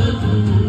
Thank you.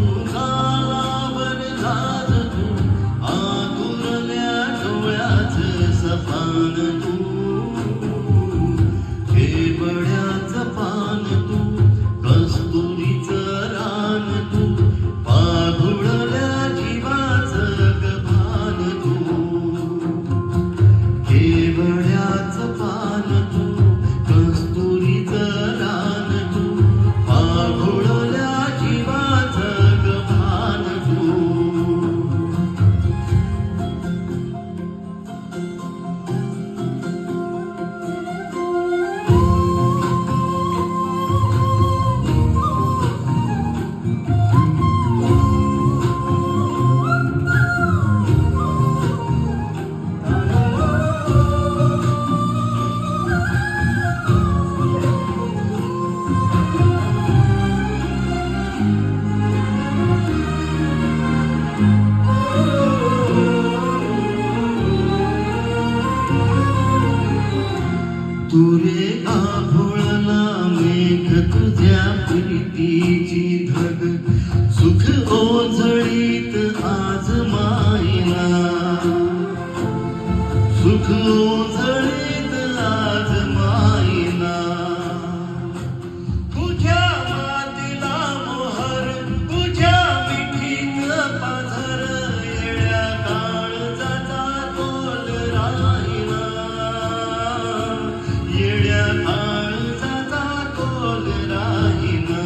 मोजळीत लाज माईना. तुझ्या मातीला मोहर तुझ्या मिठीत पाझर येळ्या काळजाचा तोल राहिना. येळ्या काळजाचा तोल राहिना.